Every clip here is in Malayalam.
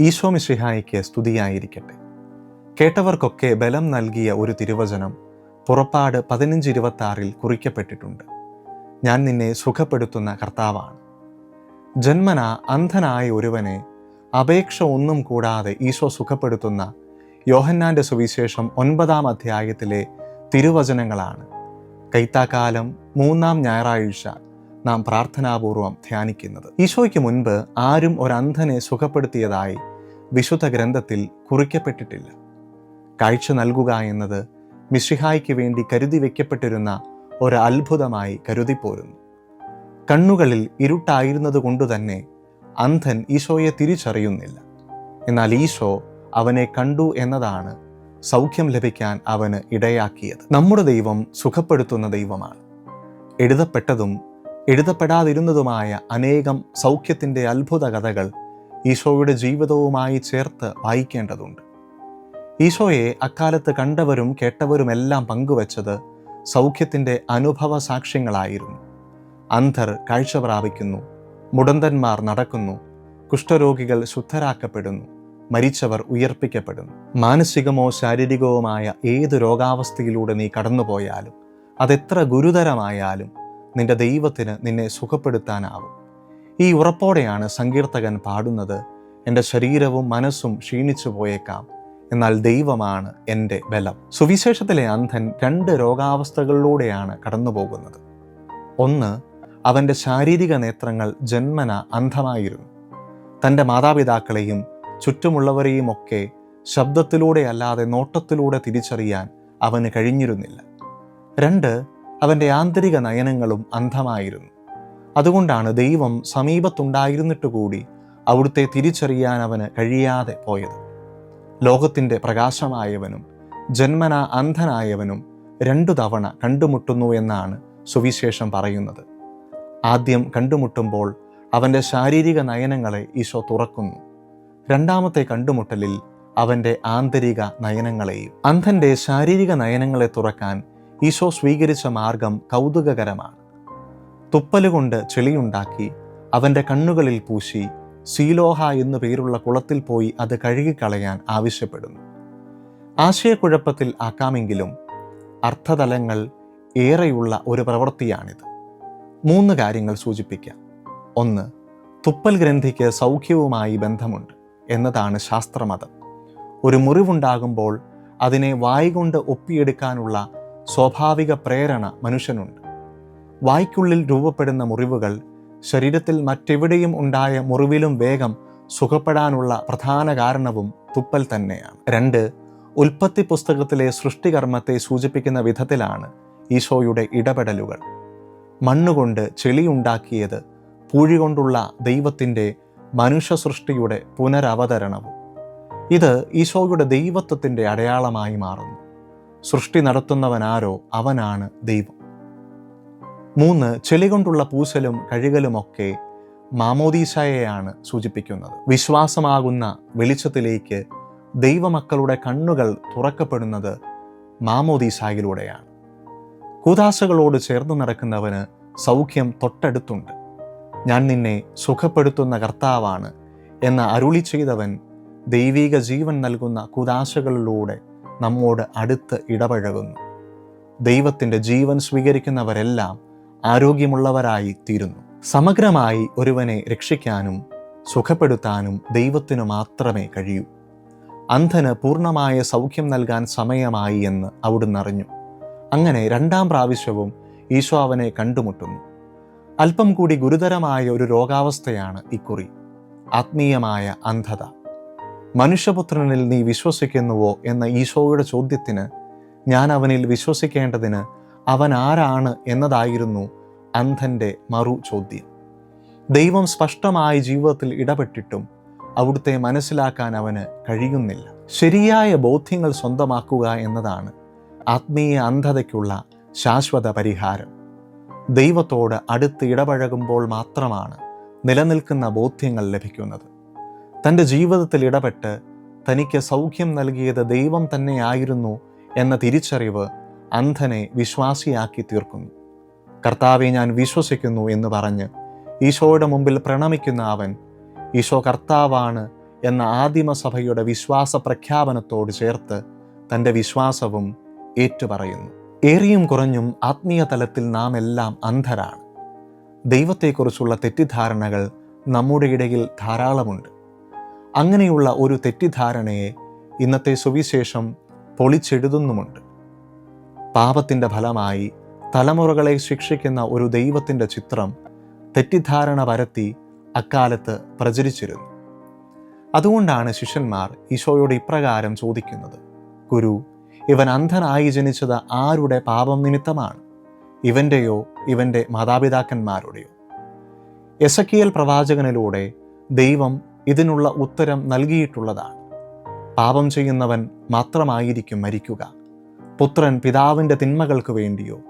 ഈശോ മിശിഹായിക്ക് സ്തുതിയായിരിക്കട്ടെ. കേട്ടവർക്കൊക്കെ ബലം നൽകിയ ഒരു തിരുവചനം പുറപ്പാട് പതിനഞ്ച് ഇരുപത്തി ആറിൽ കുറിക്കപ്പെട്ടിട്ടുണ്ട്. ഞാൻ നിന്നെ സുഖപ്പെടുത്തുന്ന കർത്താവാണ്. ജന്മന അന്ധനായ ഒരുവനെ അപേക്ഷ ഒന്നും കൂടാതെ ഈശോ സുഖപ്പെടുത്തുന്ന യോഹന്നാന്റെ സുവിശേഷം ഒൻപതാം അധ്യായത്തിലെ തിരുവചനങ്ങളാണ്. കൈത്താക്കാലം മൂന്നാം ഞായറാഴ്ച നാം പ്രാർത്ഥനാപൂർവം ധ്യാനിക്കുന്നത്. ഈശോയ്ക്ക് മുൻപ് ആരും ഒരു അന്ധനെ സുഖപ്പെടുത്തിയതായി വിശുദ്ധ ഗ്രന്ഥത്തിൽ കുറിക്കപ്പെട്ടിട്ടില്ല. കാഴ്ച നൽകുക എന്നത് മിശിഹായ്ക്ക് വേണ്ടി കരുതി വയ്ക്കപ്പെട്ടിരുന്ന ഒരു അത്ഭുതമായി കരുതിപ്പോരുന്നു. കണ്ണുകളിൽ ഇരുട്ടായിരുന്നത് കൊണ്ടുതന്നെ അന്ധൻ ഈശോയെ തിരിച്ചറിയുന്നില്ല. എന്നാൽ ഈശോ അവനെ കണ്ടു എന്നതാണ് സൗഖ്യം ലഭിക്കാൻ അവന് ഇടയാക്കിയത്. നമ്മുടെ ദൈവം സുഖപ്പെടുത്തുന്ന ദൈവമാണ്. എഴുതപ്പെട്ടതും എഴുതപ്പെടാതിരുന്നതുമായ അനേകം സൗഖ്യത്തിന്റെ അത്ഭുത കഥകൾ ഈശോയുടെ ജീവിതവുമായി ചേർത്ത് വായിക്കേണ്ടതുണ്ട്. ഈശോയെ അക്കാലത്ത് കണ്ടവരും കേട്ടവരുമെല്ലാം പങ്കുവച്ചത് സൗഖ്യത്തിന്റെ അനുഭവ സാക്ഷ്യങ്ങളായിരുന്നു. അന്ധർ കാഴ്ച പ്രാപിക്കുന്നു മുടന്തന്മാർ നടക്കുന്നു കുഷ്ഠരോഗികൾ ശുദ്ധരാക്കപ്പെടുന്നു മരിച്ചവർ ഉയർപ്പിക്കപ്പെടുന്നു. മാനസികമോ ശാരീരികവുമായ ഏത് രോഗാവസ്ഥയിലൂടെ നീ കടന്നുപോയാലും അതെത്ര ഗുരുതരമായാലും നിന്റെ ദൈവത്തിന് നിന്നെ സുഖപ്പെടുത്താനാവും. ഈ ഉറപ്പോടെയാണ് സങ്കീർത്തകൻ പാടുന്നത് എന്റെ ശരീരവും മനസ്സും ക്ഷീണിച്ചു പോയേക്കാം എന്നാൽ ദൈവമാണ് എന്റെ ബലം. സുവിശേഷത്തിലെ അന്ധൻ രണ്ട് രോഗാവസ്ഥകളിലൂടെയാണ് കടന്നുപോകുന്നത്. ഒന്ന് അവന്റെ ശാരീരിക നേത്രങ്ങൾ ജന്മന അന്ധമായിരുന്നു. തന്റെ മാതാപിതാക്കളെയും ചുറ്റുമുള്ളവരെയുമൊക്കെ ശബ്ദത്തിലൂടെ അല്ലാതെ നോട്ടത്തിലൂടെ തിരിച്ചറിയാൻ അവന് കഴിഞ്ഞിരുന്നില്ല. രണ്ട് അവന്റെ ആന്തരിക നയനങ്ങളും അന്ധമായിരുന്നു. അതുകൊണ്ടാണ് ദൈവം സമീപത്തുണ്ടായിരുന്നിട്ട് കൂടി അവിടുത്തെ തിരിച്ചറിയാൻ അവന് കഴിയാതെ പോയത്. ലോകത്തിന്റെ പ്രകാശമായവനും ജന്മന അന്ധനായവനും രണ്ടു തവണ കണ്ടുമുട്ടുന്നു എന്നാണ് സുവിശേഷം പറയുന്നത്. ആദ്യം കണ്ടുമുട്ടുമ്പോൾ അവന്റെ ശാരീരിക നയനങ്ങളെ ഈശോ തുറക്കുന്നു. രണ്ടാമത്തെ കണ്ടുമുട്ടലിൽ അവന്റെ ആന്തരിക നയനങ്ങളെയും അന്ധന്റെ ശാരീരിക നയനങ്ങളെ തുറക്കാൻ ഈശോ സ്വീകരിച്ച മാർഗം കൗതുകകരമാണ്. തുപ്പലുകൊണ്ട് ചെളിയുണ്ടാക്കി അവന്റെ കണ്ണുകളിൽ പൂശി സീലോഹ എന്നു പേരുള്ള കുളത്തിൽ പോയി അത് കഴുകിക്കളയാൻ ആവശ്യപ്പെടുന്നു. ആശയക്കുഴപ്പത്തിൽ ആക്കാമെങ്കിലും അർത്ഥതലങ്ങൾ ഏറെയുള്ള ഒരു പ്രവൃത്തിയാണിത്. മൂന്ന് കാര്യങ്ങൾ സൂചിപ്പിക്കാം. ഒന്ന് തുപ്പൽ ഗ്രന്ഥിക്ക് സൗഖ്യവുമായി ബന്ധമുണ്ട് എന്നതാണ് ശാസ്ത്രമതം. ഒരു മുറിവുണ്ടാകുമ്പോൾ അതിനെ വായികൊണ്ട് ഒപ്പിയെടുക്കാനുള്ള സ്വാഭാവിക പ്രേരണ മനുഷ്യനുണ്ട്. വായ്ക്കുള്ളിൽ രൂപപ്പെടുന്ന മുറിവുകൾ ശരീരത്തിൽ മറ്റെവിടെയും ഉണ്ടായ മുറിവിലും വേഗം സുഖപ്പെടാനുള്ള പ്രധാന കാരണവും തുപ്പൽ തന്നെയാണ്. രണ്ട് ഉൽപ്പത്തി പുസ്തകത്തിലെ സൃഷ്ടികർമ്മത്തെ സൂചിപ്പിക്കുന്ന വിധത്തിലാണ് ഈശോയുടെ ഇടപെടലുകൾ. മണ്ണുകൊണ്ട് ചെളിയുണ്ടാക്കിയത് പൂഴി കൊണ്ടുള്ള ദൈവത്തിന്റെ മനുഷ്യ സൃഷ്ടിയുടെ പുനരവതരണവും. ഇത് ഈശോയുടെ ദൈവത്വത്തിന്റെ അടയാളമായി മാറുന്നു. സൃഷ്ടി നടത്തുന്നവനാരോ അവനാണ് ദൈവം. മൂന്ന് ചെളി കൊണ്ടുള്ള പൂശലും കഴുകലുമൊക്കെ മാമോദീശയെയാണ് സൂചിപ്പിക്കുന്നത്. വിശ്വാസമാകുന്ന വെളിച്ചത്തിലേക്ക് ദൈവമക്കളുടെ കണ്ണുകൾ തുറക്കപ്പെടുന്നത് മാമോദീശായിലൂടെയാണ്. കൂതാശകളോട് ചേർന്ന് നടക്കുന്നവന് സൗഖ്യം തൊട്ടടുത്തുണ്ട്. ഞാൻ നിന്നെ സുഖപ്പെടുത്തുന്ന കർത്താവാണ് എന്ന അരുളി ചെയ്തവൻ ദൈവീക ജീവൻ നൽകുന്ന കുതാശകളിലൂടെ നമ്മോട് അടുത്ത് ഇടപഴകുന്നു. ദൈവത്തിന്റെ ജീവൻ സ്വീകരിക്കുന്നവരെല്ലാം ആരോഗ്യമുള്ളവരായി തീരുന്നു. സമഗ്രമായി ഒരുവനെ രക്ഷിക്കാനും സുഖപ്പെടുത്താനും ദൈവത്തിനു മാത്രമേ കഴിയൂ. അന്ധന് പൂർണമായ സൗഖ്യം നൽകാൻ സമയമായി എന്ന് അവിടുന്ന് അറിഞ്ഞു. അങ്ങനെ രണ്ടാം പ്രാവശ്യവും ഈശോ അവനെ കണ്ടുമുട്ടുന്നു. അല്പം കൂടി ഗുരുതരമായ ഒരു രോഗാവസ്ഥയാണ് ഇക്കുറി. ആത്മീയമായ അന്ധത. മനുഷ്യപുത്രനിൽ നീ വിശ്വസിക്കുന്നുവോ എന്ന ഈശോയുടെ ചോദ്യത്തിന് ഞാൻ അവനിൽ വിശ്വസിക്കേണ്ടതിന് അവൻ ആരാണ് എന്നതായിരുന്നു അന്ധന്റെ മറു ചോദ്യം. ദൈവം സ്പഷ്ടമായി ജീവിതത്തിൽ ഇടപെട്ടിട്ടും അവിടുത്തെ മനസ്സിലാക്കാൻ അവന് കഴിയുന്നില്ല. ശരിയായ ബോധ്യങ്ങൾ സ്വന്തമാക്കുക എന്നതാണ് ആത്മീയ അന്ധതയ്ക്കുള്ള ശാശ്വത പരിഹാരം. ദൈവത്തോട് അടുത്ത് ഇടപഴകുമ്പോൾ മാത്രമാണ് നിലനിൽക്കുന്ന ബോധ്യങ്ങൾ ലഭിക്കുന്നത്. തന്റെ ജീവിതത്തിൽ ഇടപെട്ട് തനിക്ക് സൗഖ്യം നൽകിയത് ദൈവം തന്നെയായിരുന്നു എന്ന തിരിച്ചറിവ് അന്ധനെ വിശ്വാസിയാക്കി തീർക്കുന്നു. കർത്താവെ ഞാൻ വിശ്വസിക്കുന്നു എന്ന് പറഞ്ഞ് ഈശോയുടെ മുമ്പിൽ പ്രണമിക്കുന്ന അവൻ ഈശോ കർത്താവാണ് എന്ന ആദിമസഭയുടെ വിശ്വാസ പ്രഖ്യാപനത്തോട് ചേർത്ത് തന്റെ വിശ്വാസവും ഏറ്റുപറയുന്നു. ഏറിയും കുറഞ്ഞും ആത്മീയ തലത്തിൽ നാം എല്ലാം അന്ധരാണ്. ദൈവത്തെക്കുറിച്ചുള്ള തെറ്റിദ്ധാരണകൾ നമ്മുടെ ഇടയിൽ ധാരാളമുണ്ട്. അങ്ങനെയുള്ള ഒരു തെറ്റിദ്ധാരണയെ ഇന്നത്തെ സുവിശേഷം പൊളിച്ചെഴുതുന്നുമുണ്ട്. പാപത്തിന്റെ ഫലമായി തലമുറകളെ ശിക്ഷിക്കുന്ന ഒരു ദൈവത്തിന്റെ ചിത്രം തെറ്റിദ്ധാരണ പരത്തി അക്കാലത്ത് പ്രചരിച്ചിരുന്നു. അതുകൊണ്ടാണ് ശിഷ്യന്മാർ ഈശോയോട് ഇപ്രകാരം ചോദിക്കുന്നത് ഗുരു ഇവൻ അന്ധനായി ജനിച്ചത് ആരുടെ പാപം നിമിത്തമാണ്? ഇവന്റെയോ ഇവന്റെ മാതാപിതാക്കന്മാരുടെയോ? എസക്കിയൽ പ്രവാചകനിലൂടെ ദൈവം ഇതിനുള്ള ഉത്തരം നൽകിയിട്ടുള്ളതാണ്. പാപം ചെയ്യുന്നവൻ മാത്രമായിരിക്കും മരിക്കുക. പുത്രൻ പിതാവിന്റെ തിന്മകൾക്ക് വേണ്ടിയോ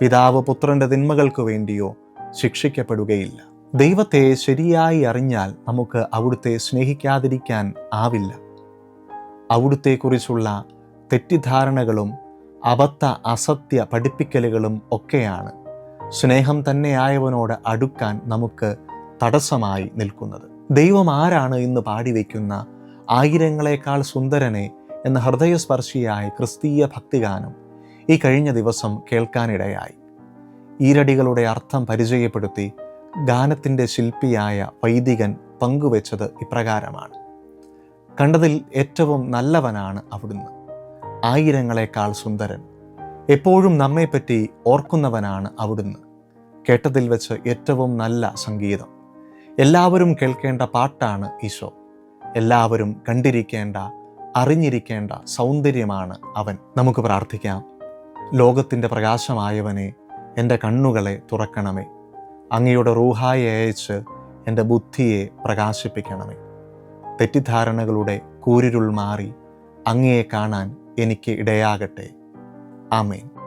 പിതാവ് പുത്രന്റെ തിന്മകൾക്ക് വേണ്ടിയോ ശിക്ഷിക്കപ്പെടുകയില്ല. ദൈവത്തെ ശരിയായി അറിഞ്ഞാൽ നമുക്ക് അവിടുത്തെ സ്നേഹിക്കാതിരിക്കാൻ ആവില്ല. അവിടുത്തെക്കുറിച്ചുള്ള തെറ്റിദ്ധാരണകളും അബദ്ധ അസത്യ പഠിപ്പിക്കലുകളും ഒക്കെയാണ് സ്നേഹം തന്നെയായവനോട് അടുക്കാൻ നമുക്ക് തടസ്സമായി നിൽക്കുന്നത്. ദൈവം ആരാണ് ഇന്ന് പാടിവെക്കുന്ന ആയിരങ്ങളെക്കാൾ സുന്ദരനെ എന്ന ഹൃദയസ്പർശിയായ ക്രിസ്തീയ ഭക്തിഗാനം ഈ കഴിഞ്ഞ ദിവസം കേൾക്കാനിടയായി. ഈരടികളുടെ അർത്ഥം പരിചയപ്പെടുത്തി ഗാനത്തിന്റെ ശില്പിയായ വൈദികൻ പങ്കുവച്ചത് ഇപ്രകാരമാണ്. കണ്ടതിൽ ഏറ്റവും നല്ലവനാണ് അവിടുന്ന്. ആയിരങ്ങളെക്കാൾ സുന്ദരൻ. എപ്പോഴും നമ്മെപ്പറ്റി ഓർക്കുന്നവനാണ് അവിടുന്ന്. കേട്ടതിൽ വെച്ച് ഏറ്റവും നല്ല സംഗീതം. എല്ലാവരും കേൾക്കേണ്ട പാട്ടാണ് ഈശോ. എല്ലാവരും കണ്ടിരിക്കേണ്ട അറിഞ്ഞിരിക്കേണ്ട സൗന്ദര്യമാണ് അവൻ. നമുക്ക് പ്രാർത്ഥിക്കാം. ലോകത്തിന്റെ പ്രകാശമായവനെ എന്റെ കണ്ണുകളെ തുറക്കണമേ. അങ്ങയുടെ റൂഹായി അയച്ച് എന്റെ ബുദ്ധിയെ പ്രകാശിപ്പിക്കണമേ. തെറ്റിദ്ധാരണകളുടെ കൂരിരുൾ മാറി അങ്ങയെ കാണാൻ എനിക്ക് ഇടയാകട്ടെ. ആമേൻ.